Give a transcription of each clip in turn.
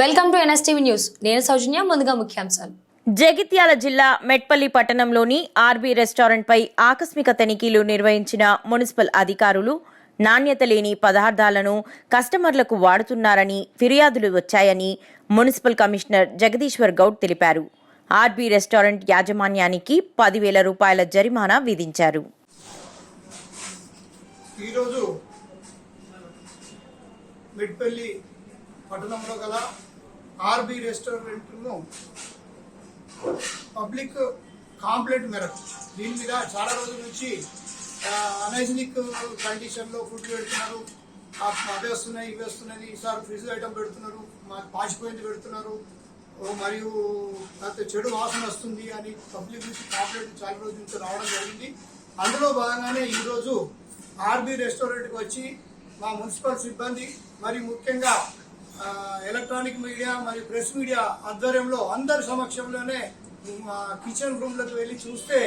Welcome to NSTV news. నేను సౌజన్య ముందుగా ముఖ్యాంశాలు. జగిత్యాల జిల్లా మెట్పల్లి పట్టణంలోని ఆర్బీ రెస్టారెంట్పై ఆకస్మిక తనిఖీలు నిర్వహించిన మున్సిపల్ అధికారులు నాణ్యత లేని పదార్థాలను కస్టమర్లకు వాడుతున్నారని ఫిర్యాదులు వచ్చాయని మున్సిపల్ కమిషనర్ జగదీశ్వర్ గౌడ్ తెలిపారు. ఆర్బీ రెస్టారెంట్ యాజమాన్యానికి పదివేల రూపాయల జరిమానా విధించారు. ఈరోజు మిడ్పల్లి పట్టణంలో గల ఆర్బి రెస్టారెంట్ను పబ్లిక్ కాంప్లైంట్ మేరకు దీని మీద చాలా రోజుల నుంచి అనైజినిక్ కండిషన్లో ఫుడ్ పెడుతున్నారు. అవి వస్తున్నాయి ఇవి వస్తున్నాయి. ఈసారి ఫ్రిడ్జ్ ఐటమ్ పెడుతున్నారు పాచిపోయింది పెడుతున్నారు. మరియు లేకపోతే చెడు వాసన వస్తుంది అని పబ్లిక్ నుంచి కాంప్లైంట్ చాలా రోజుల నుంచి రావడం జరిగింది. అందులో భాగంగానే ఈరోజు ఆర్బీ రెస్టారెంట్కి వచ్చి మా మున్సిపల్ సిబ్బంది మరి ముఖ్యంగా ఎలక్ట్రానిక్ మీడియా మరియు ప్రెస్ మీడియా ఆధ్వర్యంలో అందరి సమక్షంలోనే కిచెన్ రూమ్లకు వెళ్ళి చూస్తే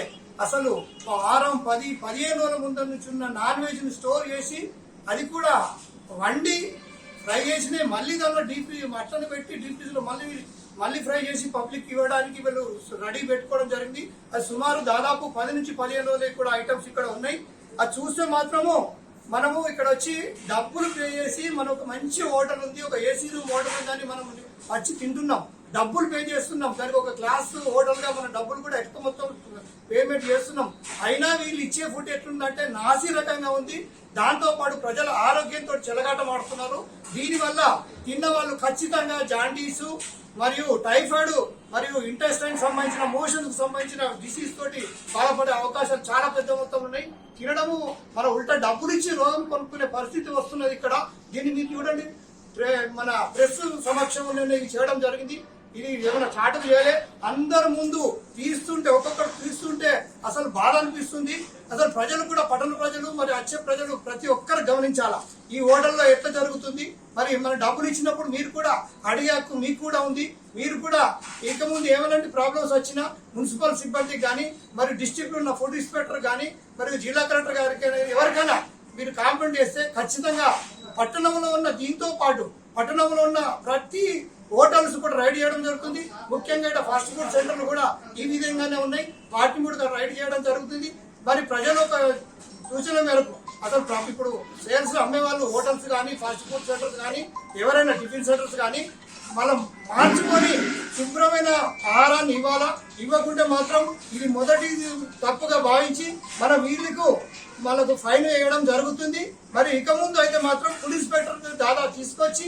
అసలు వారం పది పదిహేను రోజుల ముందు నుంచి ఉన్న నాన్ వెజ్ని స్టోర్ చేసి అది కూడా వండి ఫ్రై చేసిన మళ్ళీ దానిలో డీప్ మటన్ పెట్టి డీప్లో మళ్ళీ మళ్ళీ ఫ్రై చేసి పబ్లిక్ ఇవ్వడానికి వీళ్ళు రెడీ పెట్టుకోవడం జరిగింది. అది సుమారు దాదాపు పది నుంచి పదిహేను రోజులు కూడా ఐటమ్స్ ఇక్కడ ఉన్నాయి. అది చూస్తే మాత్రము మనము ఇక్కడ వచ్చి డబ్బులు పే చేసి మన ఒక మంచి హోటల్ ఉంది ఒక ఏసీ రూమ్ హోటల్ ఉందని మనం వచ్చి తింటున్నాం. డబ్బులు పే చేస్తున్నాం. దానికి ఒక క్లాస్ హోటల్గా మనం డబ్బులు కూడా ఎక్కువ మొత్తం పేమెంట్ చేస్తున్నాం. అయినా వీళ్ళు ఇచ్చే ఫుడ్ ఎట్లుందంటే నాసి రకంగా ఉంది. దాంతో పాటు ప్రజల ఆరోగ్యంతో చెలగాటం ఆడుతున్నారు. దీనివల్ల తిన్న వాళ్ళు ఖచ్చితంగా జాండీసు మరియు టైఫాయిడ్ మరియు ఇంటెస్టైన్ సంబంధించిన మోషన్ సంబంధించిన డిసీజ్ తోటి బాధపడే అవకాశాలు చాలా పెద్ద మొత్తం ఉన్నాయి. తినడము మన ఉల్టా డబ్బులు ఇచ్చి రోగం కొనుక్కునే పరిస్థితి వస్తున్నది ఇక్కడ. దీన్ని మీరు చూడండి. మన ప్రెస్ సమక్షంలో ఇది చేయడం జరిగింది. ఇది ఏమైనా చాటలు చేయలే అందరి ముందు తీస్తుంటే ఒక్కొక్కరు తీస్తుంటే అసలు బాధ అనిపిస్తుంది. అసలు ప్రజలు కూడా పట్టణ ప్రజలు మరి వచ్చే ప్రజలు ప్రతి ఒక్కరు గమనించాలా? ఈ హోటల్లో ఎట్లా జరుగుతుంది? మరి మన డబ్బులు ఇచ్చినప్పుడు మీరు కూడా అడిగే హక్కు మీకు కూడా ఉంది. మీరు కూడా ఇక ముందు ఏమైనా ప్రాబ్లమ్స్ వచ్చినా మున్సిపల్ సిబ్బంది కానీ మరి డిస్ట్రిక్ట్ ఉన్న ఫుడ్ ఇన్స్పెక్టర్ కానీ మరియు జిల్లా కలెక్టర్ గారికి ఎవరికైనా మీరు కాంప్లైంట్ చేస్తే ఖచ్చితంగా పట్టణంలో ఉన్న దీంతో పాటు పట్టణంలో ఉన్న ప్రతి హోటల్స్ కూడా రైడ్ చేయడం జరుగుతుంది. ముఖ్యంగా ఇక్కడ ఫాస్ట్ ఫుడ్ సెంటర్లు కూడా ఈ విధంగానే ఉన్నాయి. వాటిని కూడా రైడ్ చేయడం జరుగుతుంది. మరి ప్రజల ఒక సూచన మేరకు అసలు ఇప్పుడు సేల్స్ అమ్మే వాళ్ళు హోటల్స్ కానీ ఫాస్ట్ ఫుడ్ సెంటర్స్ కానీ ఎవరైనా టిఫిన్ సెంటర్స్ కానీ మనం మార్చుకొని శుభ్రమైన ఆహారాన్ని ఇవ్వాలా? ఇవ్వకుంటే మాత్రం ఇది మొదటి తప్పుగా భావించి మన వీళ్ళకు మనకు ఫైన్ వేయడం జరుగుతుంది. మరి ఇక ముందు అయితే మాత్రం ఫుడ్ ఇన్స్పెక్టర్ దాదాపు తీసుకొచ్చి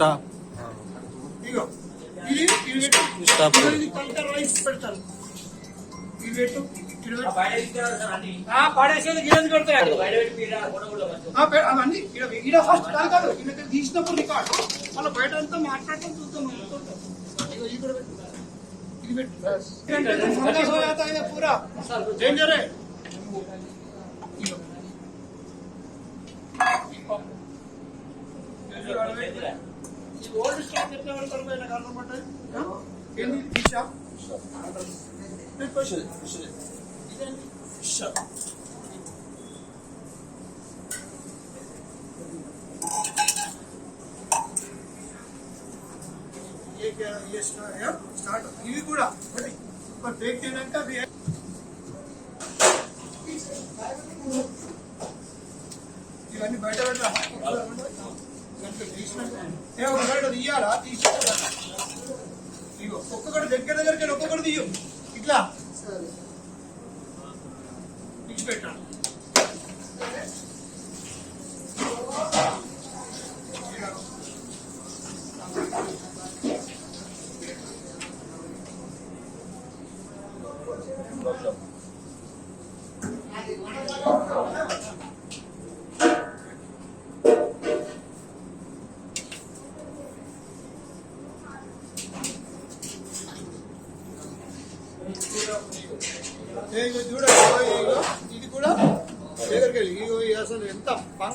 ఇట్లా ఇగో ఇది ఇది పెట్టు ఇది కంకర్ రైస్ పెడతారు ఇది పెట్టు ఇది పెట్టు. ఆ, పాడేసేది గిన్నెలు పెడతారు ఆ, పె- అవన్నీ ఈడ ఈడ ఫస్ట్ కాదు కాదు ఈయన తీసినప్పుడు రికార్డు మళ్ళీ బయట అంతా మాట్లాడుతూ చూద్దాం అనుకుంటాం. ఇగో ఇది కూడా పెట్టు ఇది పెట్టు ఫంగస్ हो। ఓల్డ్ స్టాక్ ఎట్లా పెడతారు పైన కనపడ్డ ఏంటి ఫిష్ ఫిష్ ఇదేంటి ఫిష్ స్టార్ట్ ఇవి కూడా బేక్ చేయడానికి అవి ఇవన్నీ బయట పెట్టాలి ఒక గడు ఇయ్యాలా తీసుకో ఒక్కొక్కటి దగ్గర దగ్గరికి ఒక్కొక్కటి తీయు. ఇట్లా. ఇచ్చిపెట్టాను Thank.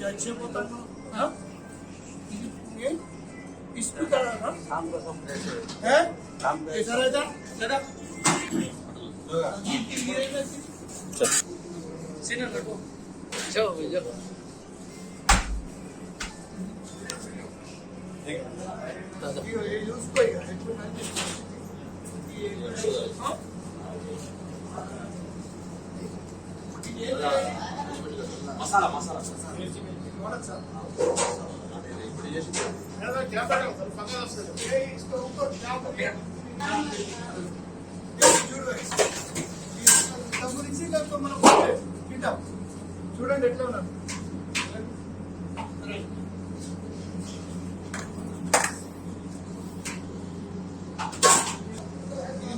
చచ్చిపోతాను ఇస్తుంటారా సరే సరే సీనియర్ నడుపు చెప్పు చెప్పు మసాలా మసాలా మన ఎట్లా ఉన్నారు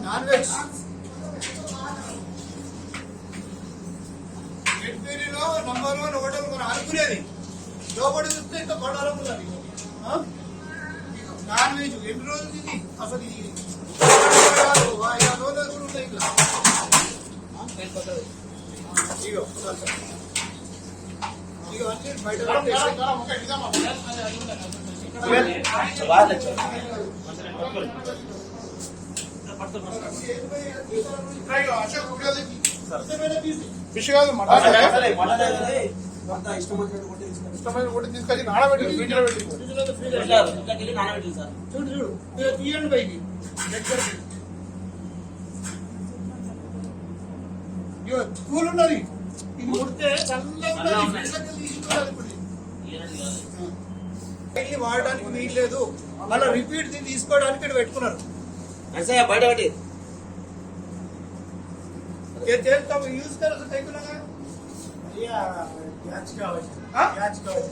నాన్ వెజ్? ఎడ్పేరీలో నంబర్ వన్ హోటల్ మనం అనుకునేది. లోపల చూస్తే ఇంకా బండారం ఉన్నది. ఆ? నాన్ వెజ్ ఎన్ని రోజులు తింది అసలు ఇది ఐదు ఆరు రోజులు కూడా ఉంటాయి ఇంకా ఇగో కొట్టి తీసుకొని ఇష్టమైన కూడా తీసుకొచ్చి నానబెట్టి ఫ్రిడ్జ్లో పెట్టి చూడు చూడు తీయండి పైకి కూల్ ఉన్నది వాడడానికి వీల్లేదు మళ్ళీ రిపీట్ తీసుకోవడానికి ఇక్కడ పెట్టుకున్నారు. బయట పెట్టి. చేస్తాము యూజ్ కరెక్ట్ అయ్యా క్యాచ్ కావాలి. క్యాచ్ కావాలి.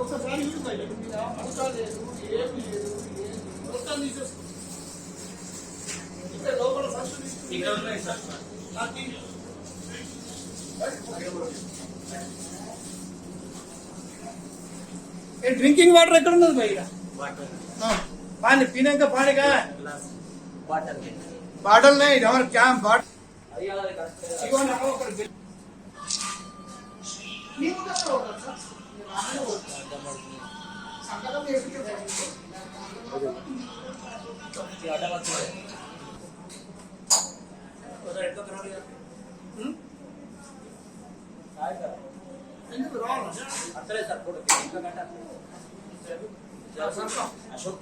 ఒకసారి యూజ్ చేయండి మీరు అడగా లేదు ఏమి లేదు ఏమి మొత్తం తీసేసుకో ఇక్కడ లోపల ఫస్ట్ ఏ డ్రింకింగ్ వాటర్ ఎక్కడ ఉన్నది భయ్య పానీ పీనాక పానీ కా వాటర్ బాటల్ నే ఎవరు క్యామ్ బాటల్ ఇగో నాకు ఒకటి బిల్ నీకు కదా ఒకటి సార్ నానే ఒకటి సంకలం చేసి ఎందుకు రావాలి అసలే సార్ ఫోటో আসুক